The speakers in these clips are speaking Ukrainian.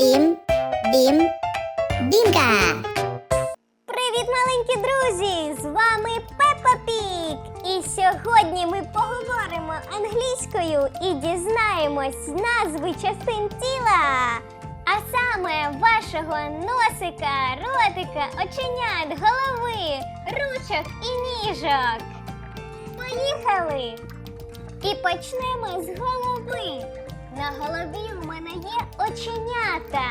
Бім, бім, бімка. Привіт, маленькі друзі! З вами Пеппа Пік! І сьогодні ми поговоримо англійською і дізнаємось назви частин тіла. А саме вашого носика, ротика, оченят, голови, ручок і ніжок. Поїхали! І почнемо з голови. На голові у мене є оченята.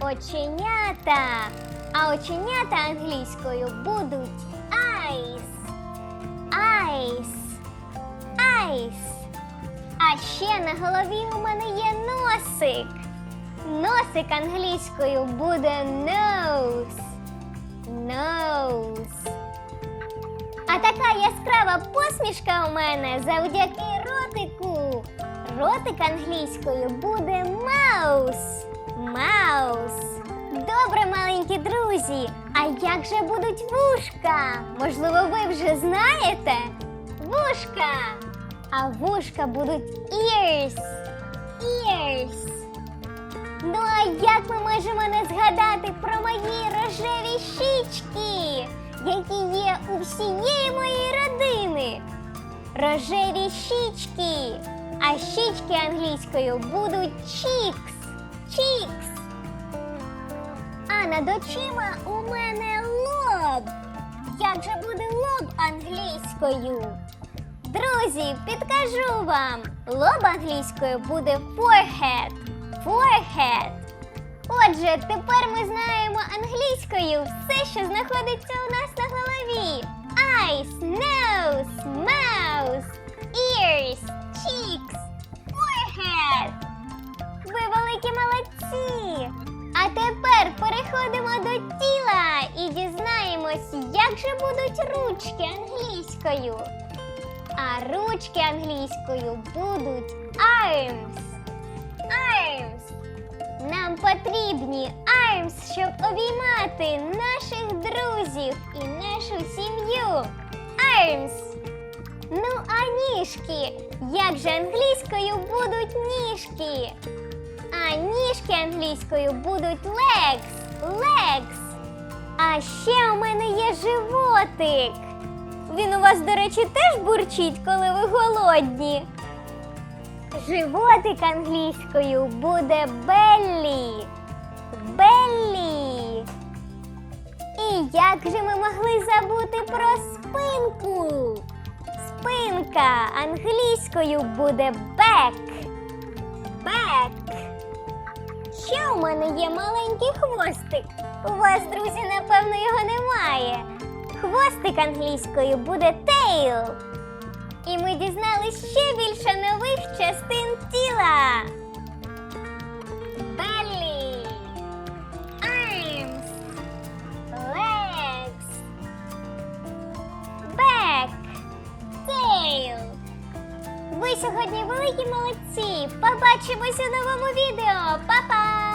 Оченята. А оченята англійською будуть eyes. Eyes. Eyes. А ще на голові у мене є носик. Носик англійською буде nose. Nose. А така яскрава посмішка у мене завдяки ротику. Ротик англійською буде маус. Маус. Добре, маленькі друзі. А як же будуть вушка? Можливо, ви вже знаєте? Вушка. А вушка будуть ears. Ears. Ну а як ми можемо не згадати про мої рожеві щічки, які є у всієї моєї родини? Рожеві щічки. Щічки англійською будуть cheeks. Cheeks. А над очима у мене лоб. Як же буде лоб англійською? Друзі, підкажу вам. Лоб англійською буде forehead. Forehead. Отже, тепер ми знаємо англійською все, що знаходиться у нас на голові. Eyes, Ви молодці! А тепер переходимо до тіла і дізнаємось, як же будуть ручки англійською. А ручки англійською будуть arms. Arms. Нам потрібні arms, щоб обіймати наших друзів і нашу сім'ю. Arms. Ну, а ніжки. Як же англійською будуть ніжки? А ніжки англійською будуть legs. Legs. А ще у мене є животик. Він у вас, до речі, теж бурчить, коли ви голодні. Животик англійською буде belly. Belly. І як же ми могли забути про спинку? Спинка англійською буде back. Ще у мене є маленький хвостик. У вас, друзі, напевно, його немає. Хвостик англійською буде tail. І ми дізнались ще більше нових Ви сьогодні великі молодці. Побачимось у новому відео. Па-па!